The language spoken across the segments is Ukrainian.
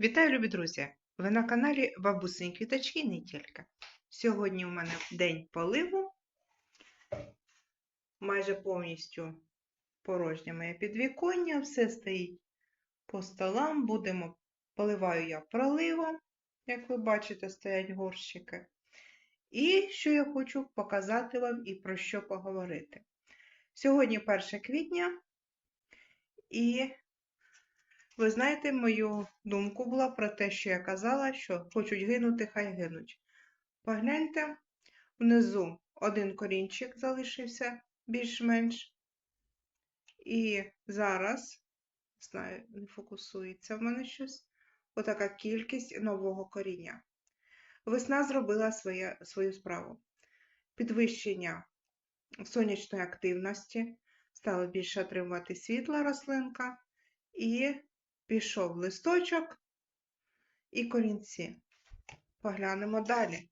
Вітаю, любі друзі! Ви на каналі Бабусині Квіточки не тільки. Сьогодні у мене день поливу. Майже повністю порожнє моє підвіконня, все стоїть по столам. Будемо, поливаю я проливом, як ви бачите, стоять горщики. І що я хочу показати вам і про що поговорити. Сьогодні 1 квітня, і ви знаєте, мою думку була про те, що я казала, що хочуть гинути, хай гинуть. Погляньте, внизу один корінчик залишився більш-менш. І зараз, знаю, не фокусується в мене щось, отака кількість нового коріння. Весна зробила своє, свою справу. Підвищення сонячної активності, стало більше отримувати світла рослинка, і пішов листочок і корінці. Поглянемо далі.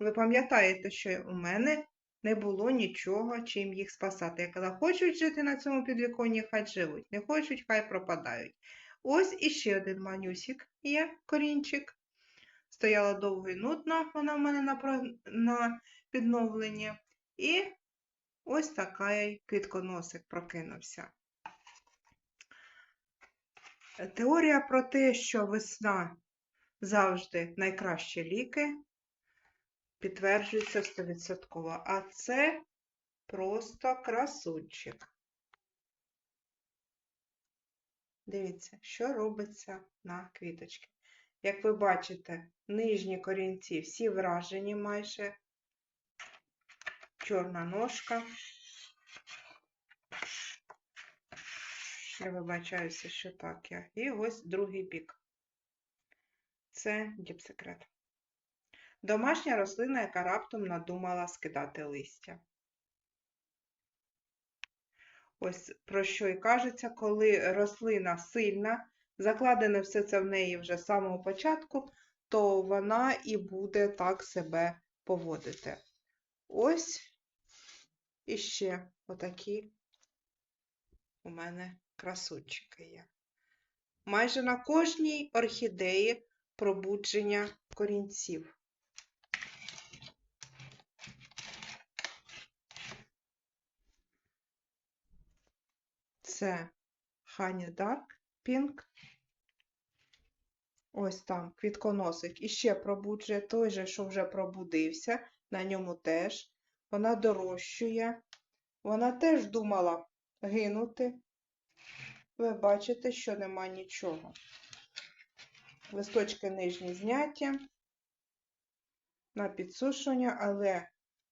Ви пам'ятаєте, що у мене не було нічого, чим їх спасати. Я казала, хочуть жити на цьому підвіконні, хай живуть, не хочуть, хай пропадають. Ось іще один манюсик є, корінчик. Стояла довго і нудно, вона в мене на, на підновленні. І ось такий квітконосик прокинувся. Теорія про те, що весна завжди найкращі ліки, підтверджується 100%. А це просто красунчик. Дивіться, що робиться на квіточці. Як ви бачите, нижні корінці всі вражені майже, чорна ножка. Я вибачаюся, що так я. І ось другий бік. Це діпсекрет. Домашня рослина, яка раптом надумала скидати листя. Ось про що і кажеться, коли рослина сильна, закладене все це в неї вже з самого початку, то вона і буде так себе поводити. Ось іще отакі у мене красунчики є. Майже на кожній орхідеї пробудження корінців. Це Honey Dark Pink. Ось там квітконосик. І ще пробуджує той же, що вже пробудився, на ньому теж. Вона дорощує. Вона теж думала гинути, ви бачите, що нема нічого. Листочки нижні зняті на підсушення, але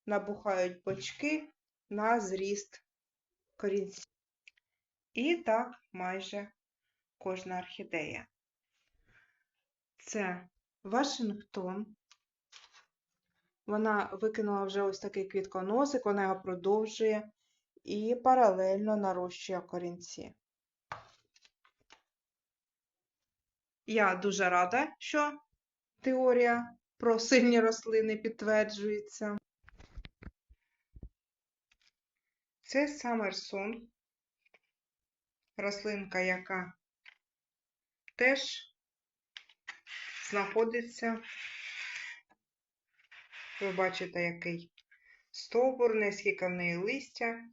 набухають бочки на зріст корінців. І так майже кожна орхідея. Це Вашингтон. Вона викинула вже ось такий квітконосик, вона його продовжує і паралельно нарощує корінці. Я дуже рада, що теорія про сильні рослини підтверджується. Це Самерсон, рослинка, яка теж знаходиться, ви бачите, який стовбур, нескільки в неї листя,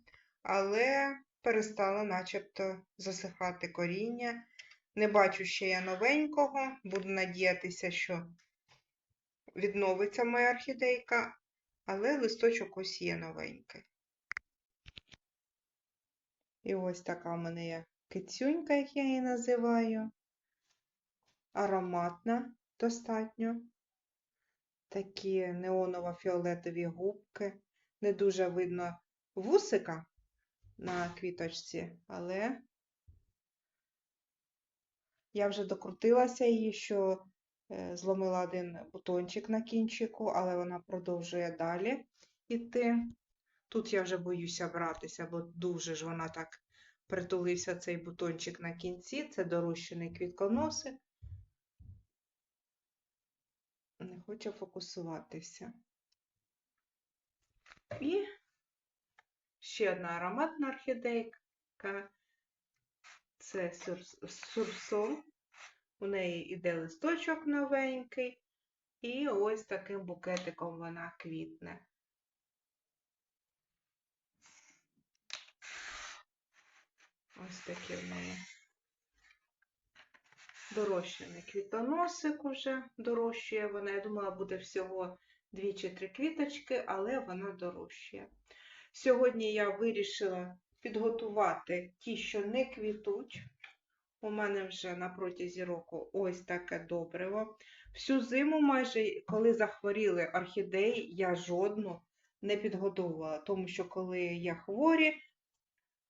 але перестало начебто засихати коріння. Не бачу ще я новенького, буду надіятися, що відновиться моя орхідейка, але листочок ось є новенький. І ось така в мене є кицюнька, як я її називаю. Ароматна достатньо. Такі неоново-фіолетові губки. Не дуже видно вусика на квіточці, але я вже докрутилася її, що е, зломила один бутончик на кінчику, але вона продовжує далі йти. Тут я вже боюся братися, бо дуже ж вона так притулився цей бутончик на кінці. Це дорощений квітконосик. Не хоче фокусуватися. І ще одна ароматна орхідейка. Це сурсон. У неї іде листочок новенький. І ось таким букетиком вона квітне. Ось такий в неї дорощений квітоносик уже дорощує вона. Я думала, буде всього дві чи три квіточки, але вона дорощує. Сьогодні я вирішила підготувати ті, що не квітуть. У мене вже на протязі року ось таке добриво. Всю зиму, майже, коли захворіли орхідеї, я жодну не підготовувала, тому що коли я хворі,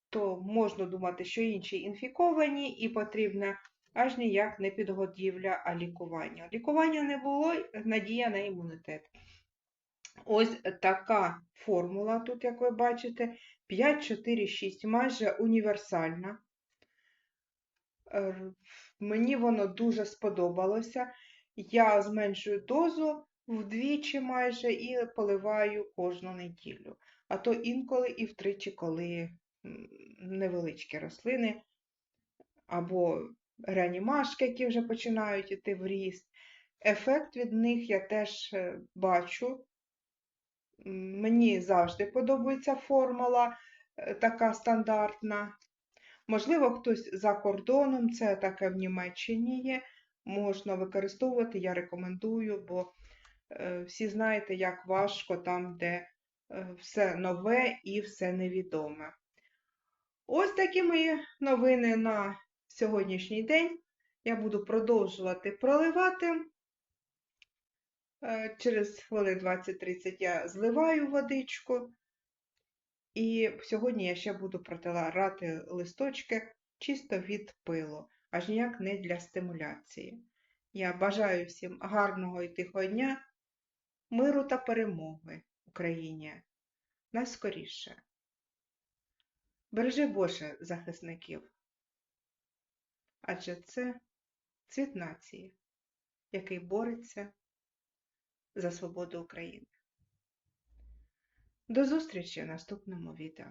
то можна думати, що інші інфіковані і потрібна аж ніяк не підготівля, а лікування. Лікування не було, надія на імунітет. Ось така формула тут, як ви бачите, 5, 4, 6, майже універсальна. Е, Мені воно дуже сподобалося. Я зменшую дозу вдвічі майже і поливаю кожну неділю. А то інколи і втричі, коли невеличкі рослини або реанімашки, які вже починають іти в ріст. Ефект від них я теж е, бачу. Мені завжди подобається формула е, така стандартна. Можливо, хтось за кордоном, це таке в Німеччині є, можна використовувати, я рекомендую, бо е, всі знаєте, як важко там, де е, все нове і все невідоме. Ось такі мої новини на сьогоднішній день. Я буду продовжувати проливати. Е, Через хвилин 20-30 я зливаю водичку. І сьогодні я ще буду протирати листочки чисто від пилу, аж ніяк не для стимуляції. Я бажаю всім гарного і тихого дня, миру та перемоги Україні. Найскоріше. Бережи Боже захисників. Адже це цвіт нації, який бореться за свободу України. До зустрічі в наступному відео.